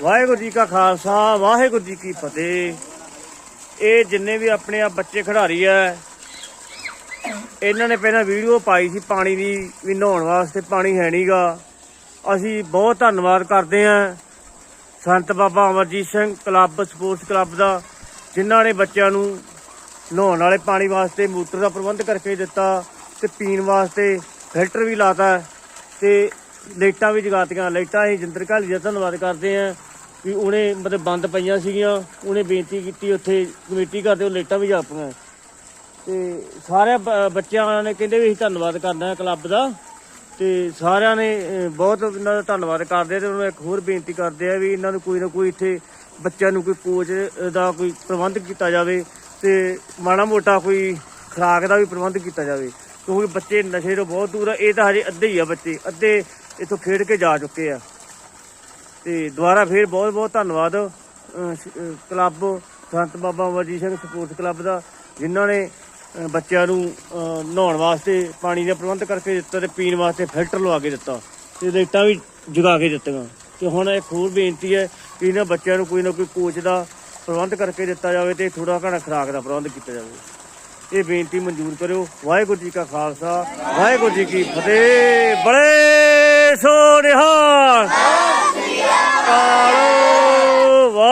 ਵਾਹਿਗੁਰੂ ਜੀ ਕਾ ਖਾਲਸਾ, ਵਾਹਿਗੁਰੂ ਜੀ ਕੀ ਫਤਿਹ। ਇਹ ਜਿੰਨੇ ਵੀ ਆਪਣੇ ਆ ਬੱਚੇ ਖਿਡਾਰੀ ਆ ਇਹਨਾਂ ਨੇ ਪਹਿਲਾਂ ਵੀਡੀਓ ਪਾਈ ਸੀ ਪਾਣੀ ਦੀ ਵੀ ਨਹਾਉਣ ਵਾਸਤੇ, ਪਾਣੀ ਹੈ ਨਹੀਂਗਾ ਅਸੀਂ ਬਹੁਤ ਧੰਨਵਾਦ ਕਰਦੇ ਆਂ Sant Baba Amarjit Singh club, sports club ਦਾ, ਜਿਨ੍ਹਾਂ ਨੇ ਬੱਚਿਆਂ ਨੂੰ ਨਹਾਉਣ ਵਾਲੇ ਪਾਣੀ ਵਾਸਤੇ ਮੋਟਰ ਦਾ ਪ੍ਰਬੰਧ ਕਰਕੇ ਦਿੱਤਾ ਤੇ ਪੀਣ ਵਾਸਤੇ ਫਿਲਟਰ ਵੀ ਲਾਤਾ ਤੇ ਲਾਈਟਾਂ ਵੀ ਜਗਾਤੀਆਂ। ਲਾਈਟਾਂ ਅਸੀਂ ਜਿੰਦਰ ਘਾਲੀ ਦਾ ਧੰਨਵਾਦ ਕਰਦੇ ਆਂ ਵੀ ਉਹਨੇ ਮਤਲਬ ਬੰਦ ਪਈਆਂ ਸੀਗੀਆਂ, ਉਹਨੇ ਬੇਨਤੀ ਕੀਤੀ ਉੱਥੇ, ਕਮੇਟੀ ਕਰਦੇ ਉਹ ਲਾਈਟਾਂ ਵੀ ਜਾਪੀਆਂ ਤੇ ਸਾਰੇ ਬ- ਬੱਚਿਆਂ ਨੇ ਕਹਿੰਦੇ ਵੀ ਅਸੀਂ ਧੰਨਵਾਦ ਕਰਨਾ ਕਲੱਬ ਦਾ। ਤੇ ਸਾਰਿਆਂ ਨੇ ਬਹੁਤ ਇਹਨਾਂ ਦਾ ਧੰਨਵਾਦ ਕਰਦੇ ਆ ਤੇ ਉਹਨਾਂ ਨੂੰ ਇੱਕ ਹੋਰ ਬੇਨਤੀ ਕਰਦੇ ਆ ਵੀ ਇਹਨਾਂ ਨੂੰ ਕੋਈ ਨਾ ਕੋਈ ਇੱਥੇ ਬੱਚਿਆਂ ਨੂੰ ਕੋਈ ਕੋਚ ਦਾ ਕੋਈ ਪ੍ਰਬੰਧ ਕੀਤਾ ਜਾਵੇ ਤੇ ਮਾੜਾ ਮੋਟਾ ਕੋਈ ਖੁਰਾਕ ਦਾ ਵੀ ਪ੍ਰਬੰਧ ਕੀਤਾ ਜਾਵੇ। ਕਿਉਂਕਿ ਬੱਚੇ ਨਸ਼ੇ ਤੋਂ ਬਹੁਤ ਦੂਰ ਆ, ਇਹ ਤਾਂ ਹਜੇ ਅੱਧੇ ਹੀ ਆ ਬੱਚੇ। ਅੱਧੇ ਇੱਥੋਂ ਖੇਡ ਕੇ ਜਾ ਚੁੱਕੇ ਆ। ਤੇ ਦੁਬਾਰਾ ਫੇਰ ਬਹੁਤ ਬਹੁਤ ਧੰਨਵਾਦ club Sant Baba Amarjit Singh sports club ਦਾ, ਜਿਨ੍ਹਾਂ ਨੇ ਬੱਚਿਆਂ ਨੂੰ ਨਹਾਉਣ ਵਾਸਤੇ ਪਾਣੀ ਦਾ ਪ੍ਰਬੰਧ ਕਰਕੇ ਦਿੱਤਾ ਤੇ ਪੀਣ ਵਾਸਤੇ ਫਿਲਟਰ ਲਵਾ ਕੇ ਦਿੱਤਾ ਤੇ ਲਾਈਟਾਂ ਵੀ ਜਗਾ ਕੇ ਦਿੱਤੀਆਂ। ਤੇ ਹੁਣ ਇੱਕ ਹੋਰ ਬੇਨਤੀ ਹੈ ਕਿ ਇਹਨਾਂ ਬੱਚਿਆਂ ਨੂੰ ਕੋਈ ਨਾ ਕੋਈ ਕੋਚ ਦਾ ਪ੍ਰਬੰਧ ਕਰਕੇ ਦਿੱਤਾ ਜਾਵੇ ਤੇ ਥੋੜਾ ਘਣਾ ਖੁਰਾਕ ਦਾ ਪ੍ਰਬੰਧ ਕੀਤਾ ਜਾਵੇ। ਇਹ ਬੇਨਤੀ ਮਨਜ਼ੂਰ ਕਰਿਓ। ਵਾਹਿਗੁਰੂ ਜੀ ਕਾ ਖਾਲਸਾ, ਵਾਹਿਗੁਰੂ ਜੀ ਕੀ ਫਤਿਹ। ਬੜੇ